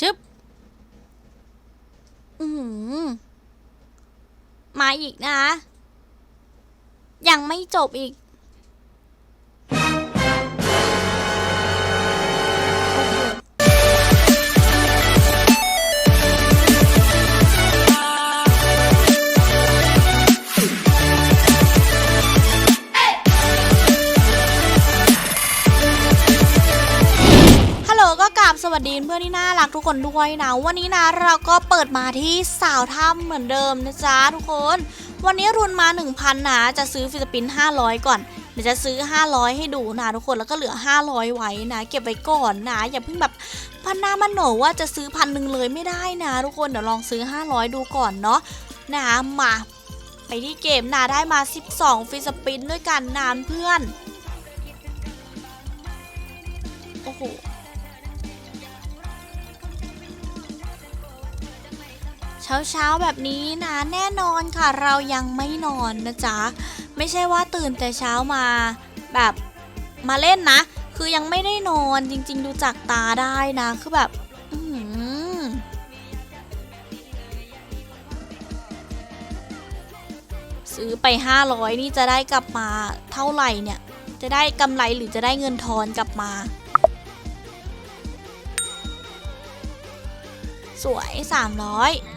ชึบ อือมาอีกนะ ยังไม่จบอีก วัสดีเพื่อนที่น่ารักทุกคนด้วยนะ วันนี้นะเราก็เปิดมาที่สาวถ้ำเหมือนเดิมนะจ๊ะทุกคน วันนี้รุนมา 1,000นะจะซื้อฟิลิปปินส์500 ก่อนเดี๋ยวจะซื้อ 500 ให้ดูนะทุกคนแล้วก็เหลือ 500 ไว้นะเก็บไว้ก่อนนะ อย่าเพิ่งแบบพันหน้ามันโหนว่าจะซื้อพันหนึ่งเลยไม่ได้นะ ทุกคนเดี๋ยวลองซื้อ 500 ดูก่อนเนาะนะมาไปที่เกมนะได้มา 12 ฟิลิปปินส์ด้วยกันนานเพื่อนโอ้โห เช้าเช้าๆแบบนี้นะแน่นอนค่ะเรายังไม่นอนนะจ๊ะ ไม่ใช่ว่าตื่นแต่เช้ามาแบบมาเล่นนะ คือยังไม่ได้นอนจริง ๆ ดูจากตาได้นะคือแบบอื้อหือซื้อไป 500 นี่จะได้กลับมาเท่าไหร่เนี่ย จะได้กำไรหรือจะได้เงินทอนกลับมา สวย 300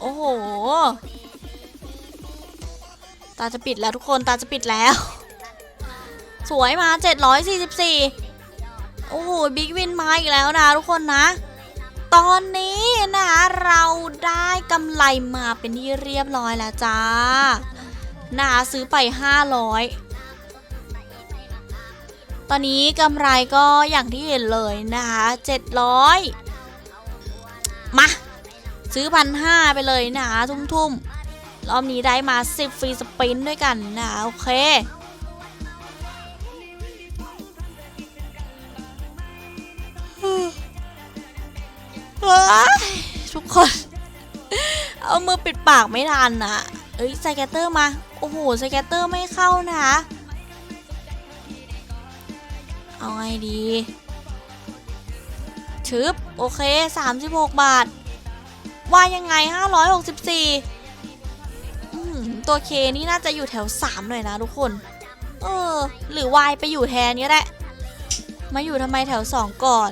โอ้โห ตาจะปิดแล้วทุกคน ตาจะปิดแล้ว สวยมา 744 โอ้โห บิ๊กวินมาอีกแล้วนะทุกคนนะ ตอนนี้นะคะเราได้กำไรมาเป็นที่เรียบร้อยแล้วจ้านะคะซื้อไป 500ตอนนี้กำไรก็อย่างที่เห็นเลยนะคะ700 มา ซื้อพันห้าไปเลยนะคะทุ่มๆรอบนี้ได้มา 10 ฟรีสปินด้วยกันนะโอเคทุกคน เอามือปิดปากไม่ทันนะเอ้ยไซแกตเตอร์มา โอ้โหไซแกตเตอร์ไม่เข้านะคะ เอาไงดีชึบ โอเค 36 บาท ว่ายังไง 564อืมตัวเคนี่น่าจะอยู่แถว 3 หน่อยนะทุกคน เออ หรือวายไปอยู่แทนนี้แหละมาอยู่ทำไมแถว 2 ก่อน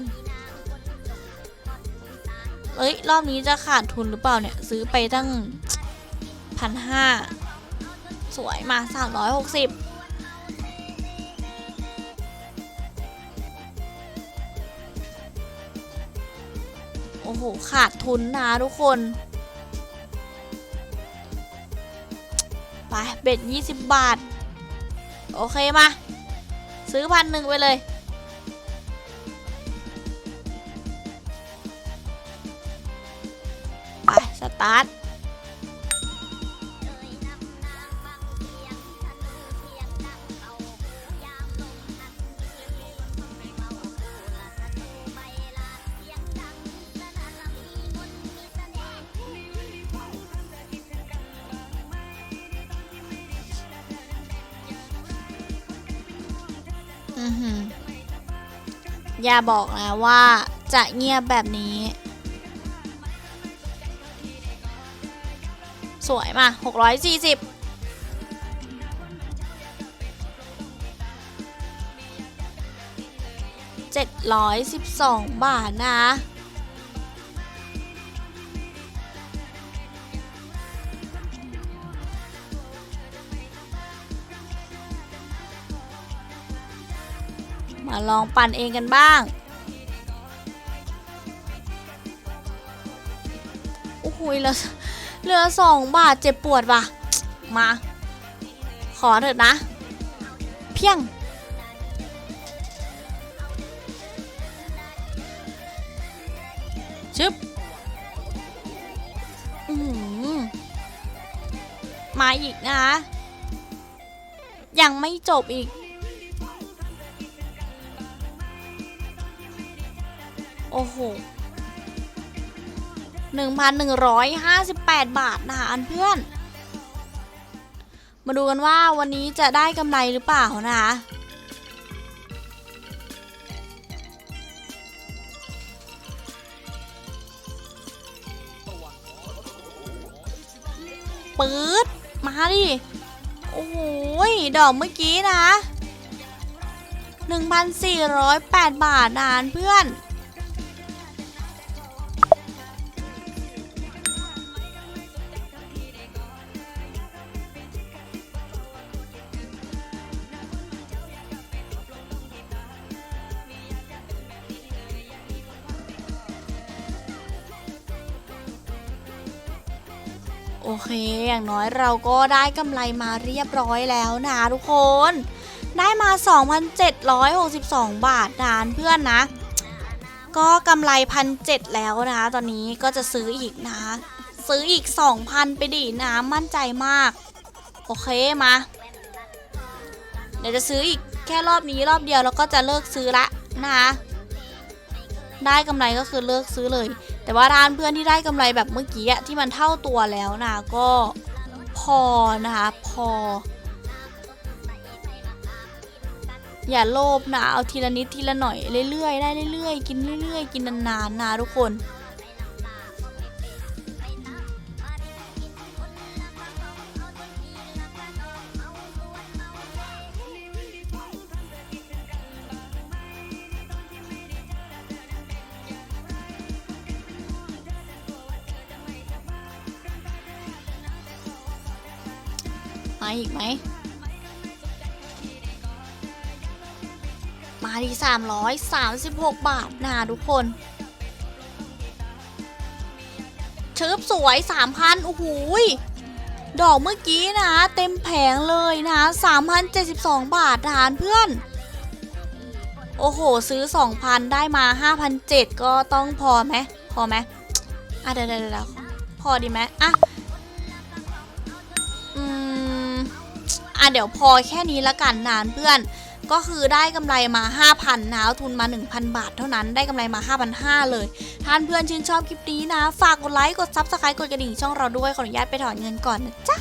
เอ้ย รอบนี้จะขาดทุนหรือเปล่าเนี่ย ซื้อไปตั้งพันห้าสวยมา 360 อ้โห ขาดทุนนะทุกคน ไป เบ็ด20บาท โอเคมา ซื้อพันหนึ่งไปเลย ไป สตาร์ท อย่าบอกนะว่าจะเงียบแบบนี้ สวยมาหกร้อยสี่สิบเจ็ดร้อยสิบสองบาทนะ มาลองปั่นเองกันบ้าง โอ้โหเหลือเหลือสองบาทเจ็บปวดว่ะ มา ขอเถิดนะ เพียง ชึบอือหือมาอีกนะยังไม่จบอีก โอ้โห1,158 บาทนะคะอันเพื่อน มาดูกันว่าวันนี้จะได้กำไรหรือเปล่านะคะปื๊ดมาดิ โอ้โหดอกเมื่อกี้นะ 1,408 บาทนานเพื่อน โอเค อย่างน้อยเราก็ได้กำไรมาเรียบร้อยแล้วนะทุกคน ได้มา 2,762 บาทนานเพื่อนนะ ก็กำไรพันเแล้วนะตอนนี้ก็จะซื้ออีกนะ ซื้ออีก 2,000 ไปดินะมั่นใจมาก โอเคมา เดี๋ยวจะซื้ออีกแค่รอบนี้รอบเดียวแล้วก็จะเลิกซื้อละนะได้กำไรก็คือเลิกซื้อเลย แต่ว่าร้านเพื่อนที่ได้กำไรแบบเมื่อกี้ที่มันเท่าตัวแล้วนะก็พอนะคะพอ อย่าโลภนะเอาทีละนิดทีละหน่อยเรื่อยๆได้เรื่อยๆ กินเรื่อยๆ กินนานๆนะทุกคน อีกไหม มาที่ 336 บาทนะทุกคนเชิบสวย 3,000 โอ้โหยดอกเมื่อกี้นะเต็มแผงเลยนะ3,072 บาททารเพื่อน โอ้โห ซื้อ 2,000 ได้มา 5,007ก็ต้องพอไหมพอไหมอะเดี๋ยวเดี๋ยวเดี๋ยวพอดีไหมอะ เดี๋ยวพอแค่นี้ละกันนานเพื่อน ก็คือได้กำไรมา 5,000นะเอาทุนมา 1,000 บาทเท่านั้นได้กำไรมา5,500เลยท่านเพื่อนชื่นชอบคลิปนี้นะ ฝากกดไลค์กดซับสไครต์กดกระดิ่งช่องเราด้วยขออนุญาตไปถอนเงินก่อนนะจ๊ะ